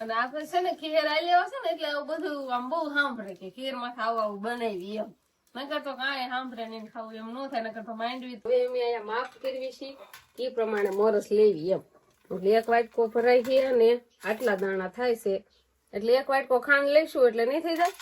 અને આપણે છે ને ખીર આલી છે ને એટલે આવું બધું આમ બહુ સાંભળે કે ખીરમાં ખાવું આવું બનાવી એમ. નકર તો કાંઈ સાંભળે ને ખાવું એમ ન થાય નકર તો માંડવી તો એમ અહીંયા માફ કરવી છે. એ પ્રમાણે મોરસ લેવી એમ. એટલે એક વાટકો ભરાય છે અને આટલા દાણા થાય છે. એટલે એક વાટકો ખાંડ લઈશું એટલે નહીં થઈ જાય?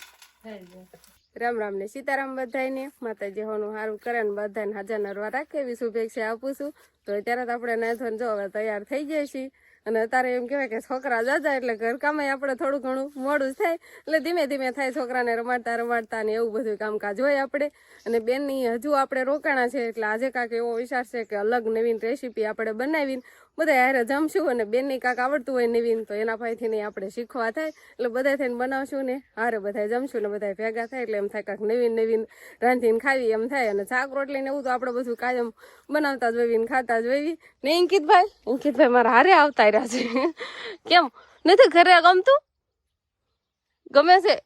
રામ રામ ને સીતારામ બધાને માતાજી હોનું સારું કરે ને બધાને હાજર નરવા રાખે એવી શુભેચ્છા આપું છું. તો અત્યારે તો આપણે નાથન જો હવે તૈયાર થઈ જાય છીએ અને અત્યારે એમ કહેવાય કે છોકરા જાજા એટલે ઘર કામે આપણે થોડું ઘણું મોડું થાય. એટલે ધીમે ધીમે થાય છોકરાને રમાડતા રમાડતા ને એવું બધું કામકાજ હોય આપણે. અને બેનની હજુ આપણે રોકાણા છે એટલે આજે કાંક એવો વિચાર છે કે અલગ નવીન રેસીપી આપણે બનાવીને બધા હારે જમશું અને બેનની કાંક આવડતું હોય નવીન, તો એના પાસેથી નહીં આપણે શીખવા થાય. એટલે બધા થઈને બનાવશું ને. હારે બધા જમશું ને બધા ભેગા થાય, એટલે એમ થાય કાંક નવીન નવીન રાંધીને ખાવી એમ થાય. અને શાક, રોટલી ને એવું તો આપણે બધું કાયમ બનાવતા જ ને ખાતા જ હોય ને અંકિતભાઈ? અંકિતભાઈ મારા હારે આવતા રહ્યા છે. કેમ? નથી ઘરે ગમતું? ગમે છે?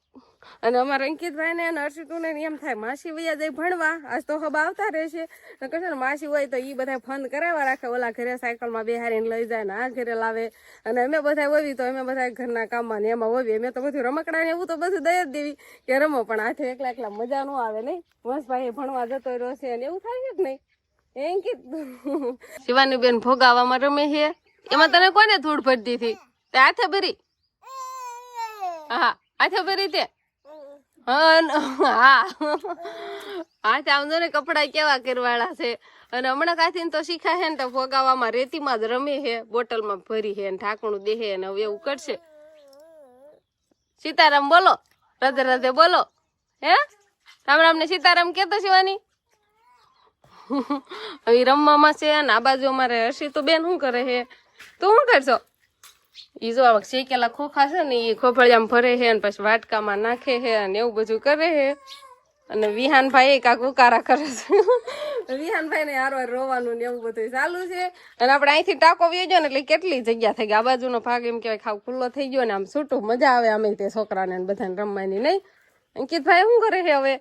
અને અમારા અંકિતભાઈ ને અને હર્ષિતું ને એમ થાય માસી વૈયા જાય ભણવા આજ તો હબ આવતા રહેશે. નકર ને માસી હોય તો એ બધા ફંદ કરાવવા રાખે ઓલા ઘરે સાયકલમાં બેહારીને લઈ જાય ને આ ઘરે લાવે. અને અમે બધા હોવી તો અમે બધા ઘરના કામમાં ને એમાં હોવી અમે તો બધું રમકડા ને એવું તો બધું દઈ જ દેવી કે રમો પણ હાથે એકલા એકલા મજા ન આવે નહીં. વંશભાઈ ભણવા જતો રહ્યો છે ને એવું થાય કે નહીં? અંકિત શિવાની બેન ભોગાવામાં રમે છે. એમાં તને કોને ધૂળ ભરતી હતી? તે હાથે ભરી? હા હાથે ભરી તે? હા. હા હાથે આમ ને કપડા કેવા કરવાળા છે. અને હમણાં કાથી તો શીખા હે ને તો ફોગાવામાં રેતીમાં જ રમે હે, બોટલમાં ભરી છે ને ઢાંકણું દેહે ને હવે એવું કરશે. સીતારામ બોલો. રાધે રાધે બોલો. હે? રામ રામ ને સીતારામ કેતો શિવાની હવે રમવામાં છે ને આ બાજુ અમારે હર્ષિતું બેન શું કરે હે? તું શું કરશો? ઈ જો આવક શેકેલા ખોખા છે ને એ ખોફળિયામાં ભરે છે અને પછી વાટકામાં નાખે છે અને એવું બધું કરે છે. અને વિહાનભાઈ કાંક ઉકારા કરે છે. વિહાનભાઈ ને હારવાર રોવાનું ને એવું બધું ચાલુ છે. અને આપણે અહીંથી ટાંકો ગયો ને એટલે કેટલી જગ્યા થઈ ગઈ. આ બાજુનો ભાગ એમ કહેવાય ખાવ ખુલ્લો થઈ ગયો ને આમ છૂટું મજા આવે આમે તે છોકરાને બધાને રમવાની નહીં. અંકિતભાઈ શું કરે છે હવે?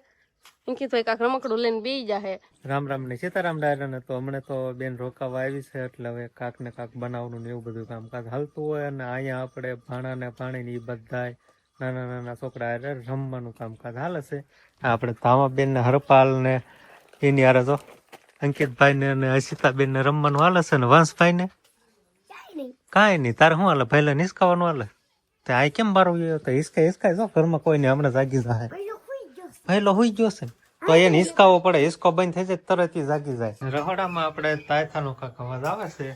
અંકિતભાઈ કાંક રમકડું લઈને બેસી જાહે. રામ રામ ને સીતારામ ડાયરાને તો હમણાં તો બેન રોકાવા આવી છે એટલે હવે કાક ને કાક બનાવવાનું ને એવું બધું કામકાજ હાલતું હોય અને અહીંયા આપણે ભાણા ને ભાણી ને એ બધાય નાના નાના છોકરા રમવાનું રમવાનું કામકાજ હાલે છે. આપણે ધામાબેન ને હરપાલ ને એની હારે તો અંકિતભાઈ ને અને હસીતાબેન ને રમવાનું હાલે છે ને વંશભાઈ ને? કાંઈ નહીં. તારે શું હાલે? ભાઈ નિસકાવાનું હાલે? તે આ કેમ બારો ગયો તો હિસકાય હિસકાય જો. ઘરમાં કોઈ ને હમણાં જાગી જાય પહેલો હોઈ ગયો છે. તો એને હિસકાવો પડે. હિસકો બંધ થઈ જાય તરત જાગી જાય. રહોડામાં આપણે તાયથાનો કાંક અવાજ આવે છે.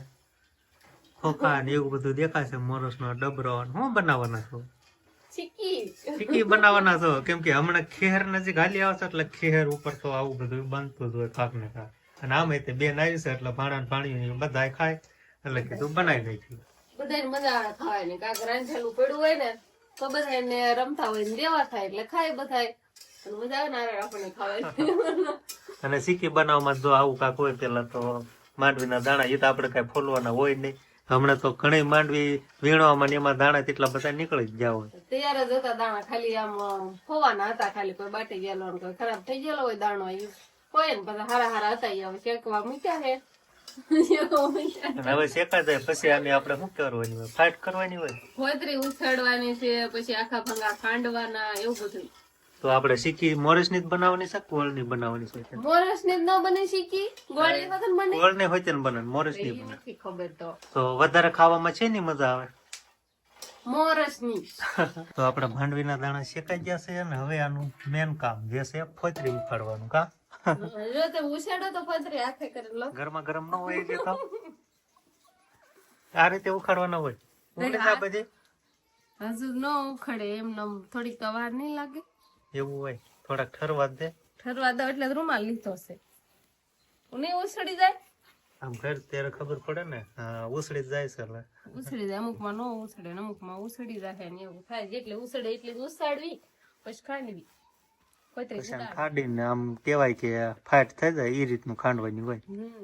ખોખા ને એવું બધું દેખાય છે મોરસ નો ડબરો હું બનાવવાના છું? ચીકી. બનાવવાના છો? કેમ કે હમણાં ખેર નજીક હાલી આવે છે એટલે ખેર ઉપર તો આવું બધું બનતું જ હોય કાક ને કાક અને આમે તે બેન આવી છે એટલે ભાણા ને પાણી બધા ખાય. એટલે કીધું બનાવી નાખ્યું. બધાને મજા આવે ખાવાની. કાંક રાંધેલું પડ્યું હોય ને તો બધાને રમતા હોય ને દેવા થાય એટલે ખાય બધાય. અને સીકી બનાવવામાં જો આવું કાંક હોય પેલા તો માંડવીના દાણા એ તો આપણે કઈ ફોલવાના હોય નહીં. હમણાં તો ઘણી માંડવી વીણવામાં ને એમાં દાણા તેટલા બધા નીકળી જ ગયા હોય. તૈયાર જ હતા દાણા ખાલી આમ ફોવાના હતા ખાલી કોઈ બાટી ગયેલો કોઈ ખરાબ થઈ ગયેલો હોય દાણો એ હોય ને બધા હારા હારા હતા એ હવે શેકવા મૂક્યા છે. હવે શેકાઈ જાય પછી આને આપણે શું કરવાની હોય? ફાટ કરવાની હોય? ફોતરી ઉછાડવાની છે પછી આખા ભંગા ખાંડવાના એવું બધું. તો આપણે શીખી મોરસની જ બનાવવાની છે કોળની બનાવવાની છે? મોરસ ને ન બને શીખી? ગોળી વગર બને કોળની હોય તેને બને મોરસની બને. નથી ખબર તો. તો વધારે ખાવામાં છે ની મજા આવે? મોરસની તો આપણે માંડવીના દાણા શેકાઈ ગયા છે અને હવે આનું મેન કામ જે છે ફોતરી ઉખાડવાનું કા? જો તે ઉછાળો તો ફોતરી હાથે કરી લો. ગરમા ગરમ ન હોય એટલે તો આ રીતે ઉખાડવાના હોય. ઉખડી પછી. હજુ ન ઉખડે એમ થોડીક વાર નહીં લાગે. એવું હોય. થોડાક ઠરવા દે. ઠરવા દો એટલે રૂમાલ લીધો છે ઉને ઉસડી જાય? આમ ઘર ત્યારે ખબર પડે ને હા ઉસળી જાય છે એટલે. ઉસડી જાય અમુકમાં નો ઉસડે ને અમુકમાં ઉસડી જાય ને એવું થાય. જેટલે ઉસડે એટલી ઉસાડવી પછી ખાંડવી. ખાડીને આમ કેવાય કે ફાટ થઈ જાય એ રીતનું ખાંડવાની હોય.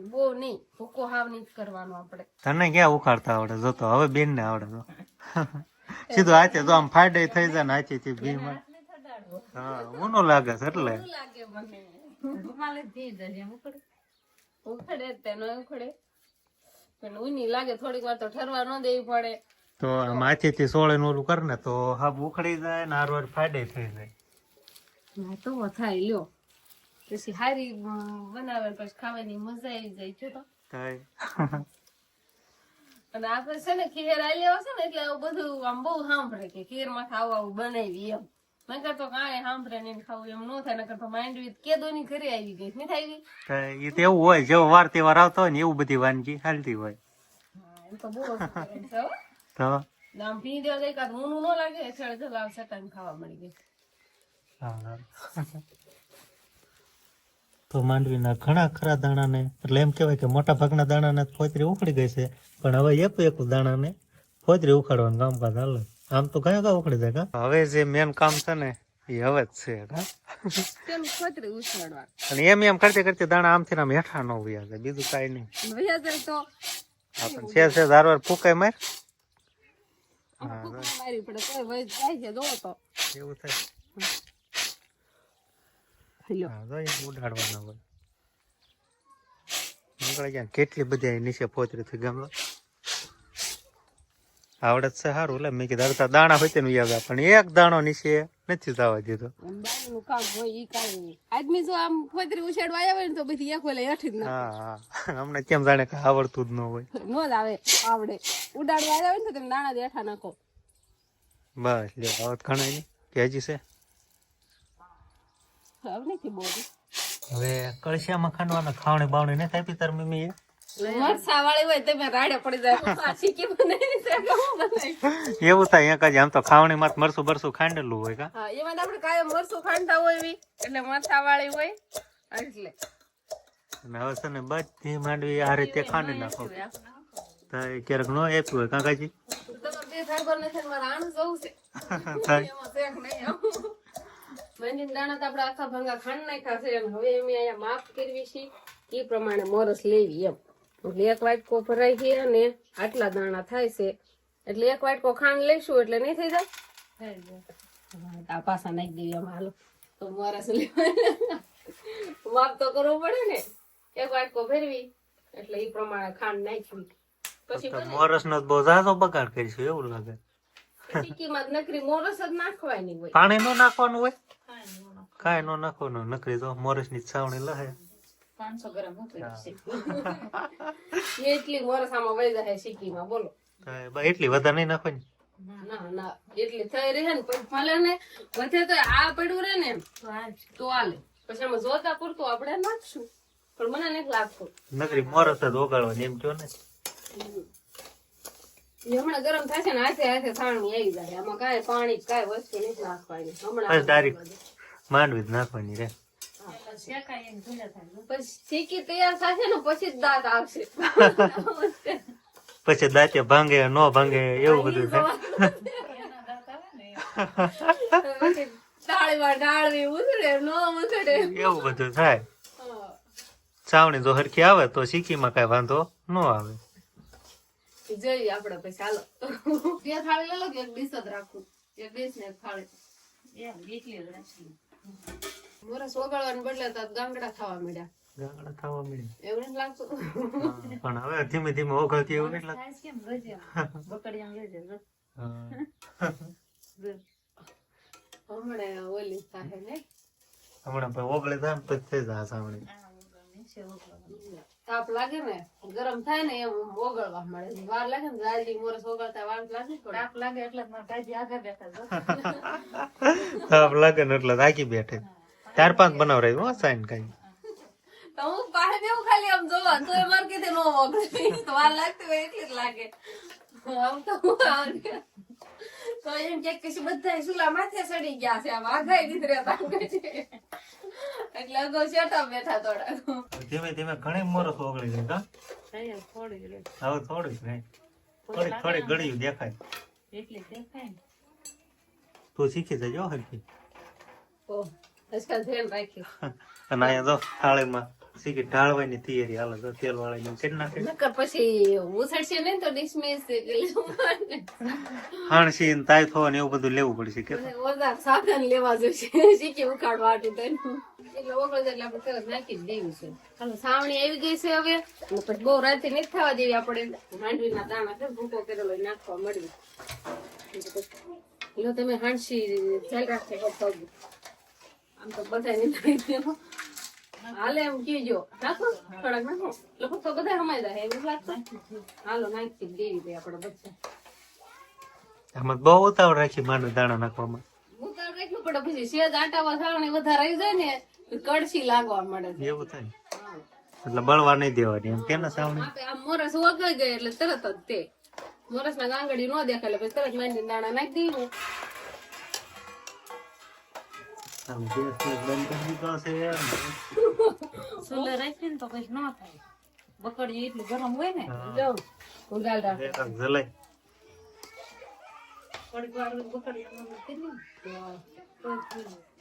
બહુ નહીં. ભૂકો હાવ નહીં જ કરવાનો આપણે. તને ક્યાં ઉખાડતા આવડે? જોતો હવે બેન ને આવડે તો. સીધું હાથે તો આમ ફાડે થઈ જાય ને હાથે થી ભી માં હા ઊનો લાગે છે એટલે. લાગે મને. રૂમાલે જ જજે ઉખડે. ઉખડે જ ઉખડે. પણ ઊની લાગે થોડીક વાર તો ઠરવા ન દેવી પડે. તો માથેથી સોળે નું ઓલું કર ને તો હાબ ઉખડી જાય ને હારવાર ફાડે થઈ જાય. હા તો થાય લ્યો. પછી હારી બનાવે પછી ખાવાની મજા આવી જાય છે તો. થાય. અને આપણે છે ને ખીર આલી આવશે ને એટલે બધું આમ બહુ સાંભળે કે ખીરમાં ખાવું આવું બનાવી એમ. નકર તો કાંઈ સાંભળે નહીં ને ખાવું એમ ન થાય નકર તો માંડવી કેદોની ઘરે આવી ગઈ. નહીં થાય. એ તો એવું હોય જેવો વાર તહેવાર આવતો હોય ને એવું બધી વાનગી હાલતી હોય. એમ તો બહુ. તો. નામ પી દેવા ગઈ કાં ઊનું ન લાગે છેડે જલાવ સટાઈને ખાવા મળી ગઈ તો માંડવીના ઘણા ખરા દાણાને એટલે એમ કહેવાય કે મોટા ભાગના દાણાને ફોતરી ઉખડી ગઈ છે. પણ હવે એક એક દાણાને ફોતરી ઉખાડવાનું કામકાજ હાલે. આમ તો કયા કયા ઉખડી જાય કા? હવે જે મેન કામ છે ને એ હવે જ છે કા? તેમ ખોતરી ઉછાળવા. અને એમ એમ કરતે કરતે દાણા આમથી આમ હેઠા ન ઊભી જાય બીજું કાંઈ નહીં. વયા જાય તો છે છે ધારવાર ફૂકાય માર. મારી પડે તોય વહી જાય છે જોવો તો. એવું થાય. હા, તો ઉડાડવાના હોય. નીકળી કેટલી બધી નીચે પોતરી થઈ ગામડો આવડત છે સારું એટલે મેં કીધું અડધા દાણા હોય તેનું યાદ આવે પણ એક દાણો નીચે નથી જવા દીધો. આદમી જો આમ ખોતરી ઉછેડવા આવ્યા હોય ને તો બધી એક ઓલે હેઠી જ હા હા. અમને કેમ જાણે કે આવડતું જ ન હોય. નો જ આવે આવડે. ઉડાડવા હોય ને તો તમે દાણા દેઠા નાખો. બસ લે આવત ઘણા ને કે હજી છે? હવે નથી બોલું. હવે કળશિયામાં ખાંડવાના ખાવણી બાવણી નહીં થાય તાર મમ્મી એવું થાય એક જ આમ તો ખાવણી માં મરસું બરસું ખાંડેલું હોય કા? એમાં આપણે કાયમ મરસું ખાંડતા હોય એવી. એટલે મરસા વાળી હોય એટલે. અને હવે છે ને બધી માંડવી આ રીતે ખાંડી નાખો. તો એ ક્યારેક નો આપ્યું હોય કાકાજી દાણા તો આપણે આખા ભંગા ખાંડ નાખ્યા છે અને હવે અમે અહીંયા માફ કરવી છે. એ પ્રમાણે મોરસ લેવી એમ. એટલે એક વાટકો ભરાઈ અને આટલા દાણા થાય છે. એટલે એક વાટકો ખાંડ લઈશું એટલે નહીં થઈ જાય? આ પાછા નાખી દેવી હાલો. તો મારા લેવા માપ તો કરવું પડે ને. એક વાટકો ભરવી. એટલે એ પ્રમાણે ખાંડ નાખવી પછી મોરસ નો બહુ ઝાઝો બગાડ કરીશું એવું લાગે. ટીકીમાં નકરી મોરસ જ નાખવાની હોય. પાણી નો નાખવાનું હોય? કાંઈ નો નાખવાનું નકરી તો મોરસની છાવણી લહે પાંચસો ગ્રામ એટલી વરસામાં વહી જાય સિક્કીમાં બોલો. એટલી વધારે નહીં નાખવાની ના? ના એટલી થઈ રહી ને ભલે ને વધે તો આ પડ્યું રહે ને તો હાલે. પછી આમાં જોતા પૂરતું આપણે નાખશું. પણ મને નથી લાગતું. નકરી મોરસ જ ઓગાળવાની એમ જો ને? હમણાં ગરમ થશે ને હાથે હાથે છાણની આવી જાય. આમાં કાંઈ પાણી કાંઈ વસ્તુ નથી નાખવાની. હમણાં માંડવી જ નાખવાની રે. પછી તૈયાર થશે ને પછી જ દાંત આવશે. પછી દાંતે ભાંગે નો ભાંગે એવું બધું છે. એવું બધું થાય. હા. છાવણી જો હરખી આવે તો સિક્કીમાં કઈ વાંધો ન આવે. જોઈએ આપણે પછી હાલો. બે થાળી લઈ લો કે એક ડીશ જ રાખું? એક ડીશ ને એક થાળી મોરસ ઓગાળવાને બદલે તો ગાંગડા ખાવા મળ્યા ગાંગડા ખાવા મળે એવું નથી લાગતું પણ હવે ધીમે ધીમે ઓગળતી એવું નહીં લાગે હમણાં ઓલી થાય ને હમણાં પછી ઓગળે થાય પછી થઈ જાય સાવણી તાપ લાગે ને ગરમ થાય ને એમ ઓગળવા મળે વાર લાગે ને દાદી મોરસ ઓગળતા વાર લાગે તાપ લાગે એટલે તાપ લાગે ને એટલે રાખી બેઠે ચાર પાંચ બનાવરાય હો સાઈન કઈ. હું પાસે બેવું ખાલી આમ જોવા તો એ માર કીધે નો ઓગળે વાર લાગતી હોય એટલી જ લાગે. આમ તો હું તો એમ કે કશું બધા સુલા માથે ચડી ગયા છે આમ આઘાઈ નથી રહેતા એટલે અગાઉ શેઠા બેઠા થોડા. ધીમે ધીમે ઘણી મોરસ ઓગળી ગઈ કા હવે થોડીક રહે થોડીક થોડીક ગળ્યું દેખાય. તું શીખી જજો હરખી. અને અહીંયા જો થાળીમાં સીકી ઢાળવાની તૈયારી હાલે તો તેલ વાળી કેટ નાખે. નકર પછી ઉછળશે ને તો ડિસમિસ હાણસી ને તાય થવા ને એવું બધું લેવું પડશે કે. વધારે સાધન લેવા જોશે શીખી ઉખાડવા હાટુ થઈને. એટલે ઓગળે એટલે આપણે તરત નાખી જ દેવું છે. હાલો, સાવણી આવી ગઈ છે હવે પછી બહુ રાતે નથી થવા દેવી આપણે. માંડવીના દાણા છે ભૂકો કરેલો નાખવા મળ્યો. લો તમે હાંસી ચાલ રાખે પગ. આમ તો બધા ગયો હાલે એમ કીજો નાખો થોડાક નાખો. લોકો તો બધા સમાય જાય એવું લાગતું હાલો નાખી દેવી દે આપણે બધા આમાં બહુ ઉતાવળ રાખી માંડવી દાણા નાખવામાં. ઉતાર કેટલું પડે? પછી સેજ આટાવા થાવણી વધારે આવી જાય ને કડશી લાગવા મળે એવું થાય. એટલે બળવા નહીં દેવાની એમ. કે સાવણી? આમ મોરસ વગાઈ ગઈ એટલે તરત જ તે. મોરસ ના ગાંગડી નો દેખાય એટલે પછી તરત માંડી દાણા નાખી દઈએ આમ ગેસ ને બંધ કરી દીધો છે સોલે રાખીએ તો કઈ ન થાય બકડીયું એટલું ગરમ હોય ને જો ઉગાલ રાખ જલાય થોડીક વાર બકડીયું મૂકી દે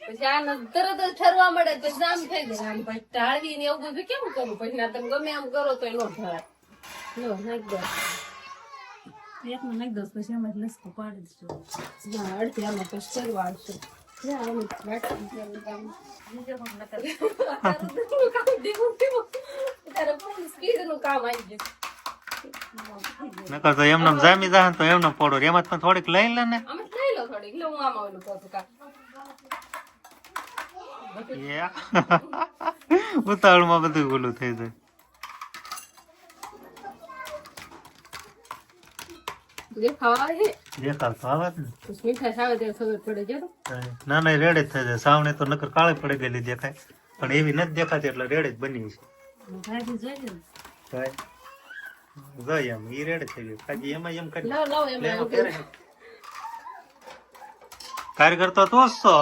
પછી આ ન- તરત જ ઠરવા મળે પછી આમ થઈ જાય આમ પછી ઢાળવી ને એવું બધું કેમ કરું પછી ના તમે ગમે આમ કરો તો નો ઢળાય લો નાખી દો એકમાં નાખી પછી એમાં લસકો પાડી હા, અડધી આમાં પછી ચરવા આવશે નકર તો એમને જામી જાય તો એમને પોડો. એમાં પણ થોડીક લઈ લે ને. લઈ લો થોડીક. લો હું આમાં ઓલું કહું કા ઉતાવળમાં બધું ઓલું થઈ જાય. જે ખાવા છે? ને ખબર પડે છે ના ના રેડે જ જાય. તો નકર કાળી પડી ગયેલી દેખાય. પણ એવી નથી દેખાતી એટલે રેડે જ બની છે. ભાભી જોઈ લે ભાઈ જાય એમ ઈ રેડે થઈ ગયું. કાજી એમાં એમ કરી લાવ લાવ એમાં એવું કારીગર તો તું જ છો.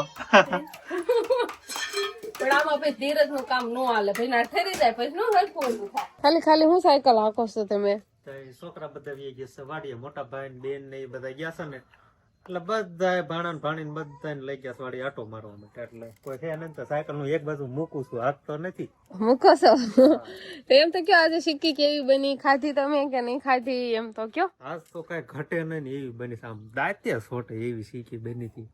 પણ આમાં પછી ધીરજનું કામ નો હાલે. ભાઈ ના ઠરી જાય પછી નો હલકું હલકું ખાલી ખાલી હું સાયકલ હાકો છો તમે? છોકરા બધા વી ગયા છે વાડીએ મોટા ભાઈ ને બેન ને એ બધા ગયા છે ને એટલે બધા ભાણા ને ભાણી બધા લઈ ગયા છે વાડી આટો મારવા માટે એટલે કોઈ છે નહીં તો સાયકલનું એક બાજુ મૂકું છું હાથ તો નથી. મૂકો છો? તો એમ તો કયો આજે સિક્કી કેવી બની ખાધી તમે કે નહીં ખાધી એમ તો કયો? આજ તો કઈ ઘટે નહીં એવી બની આમ દાંતે છોટે એવી શીખી બની હતી.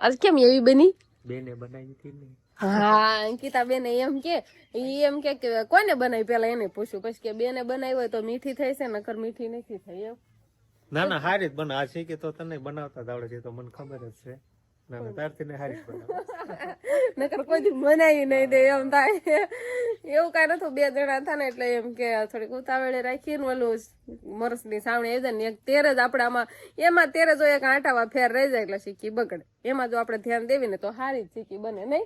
આજ કેમ એવી બની? બેને બનાવી હતી ને. હા અંકિતા બેન એમ કે એમ કે કોને બનાવી? પેલા એને પૂછ્યું પછી કે બેને બનાવી હોય તો મીઠી થઈ છે નકર મીઠી નથી થઈ એમ. ના ના હારી જ બના. છે કે તો તને બનાવતા આવડે છે તો મને ખબર જ છે. ના ના ને નકર કોઈ મનાવી નહીં દે એમ થાય. એવું કઈ નતું બે જણા હતા ને એટલે એમ કે થોડીક ઉતાવળે રાખી ને ઓલું મરસની સાવણી આવી જાય ને એક તેર જ આપણે આમાં એમાં તેર જો એક આટાવા ફેર રહી જાય એટલે શીખી બગડે. એમાં જો આપણે ધ્યાન દેવી ને તો સારી જ શીખી બને નહીં ને.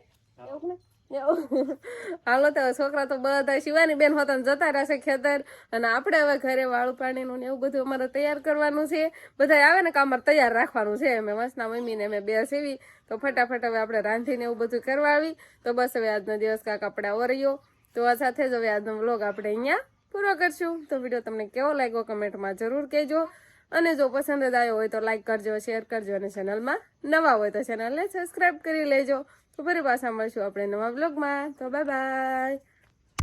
હાલો તો છોકરા તો બધા શિવાની બેન હોતા જતા રહેશે ખેતર. અને આપણે હવે ઘરે વાળું પાણીનું એવું બધું અમારે તૈયાર કરવાનું છે. બધા આવે ને કામ તૈયાર રાખવાનું છે. અમે મસ્તના મમ્મીને અમે બે સેવી. તો ફટાફટ હવે આપણે રાંધીને એવું બધું કરવા આવી તો બસ હવે આજનો દિવસ કાંક આપણે ઓરિયો. તો આ સાથે જ હવે આજનો વ્લોગ આપણે અહીંયા પૂરો કરશું. તો વીડિયો તમને કેવો લાગ્યો કમેન્ટમાં જરૂર કહેજો. અને જો પસંદ આવ્યો હોય તો લાઈક કરજો શેર કરજો અને ચેનલમાં નવા હોય તો ચેનલને સબસ્ક્રાઈબ કરી લેજો. તો ફરી પાછા મળશું આપણે નવા બ્લોગમાં તો બાય બાય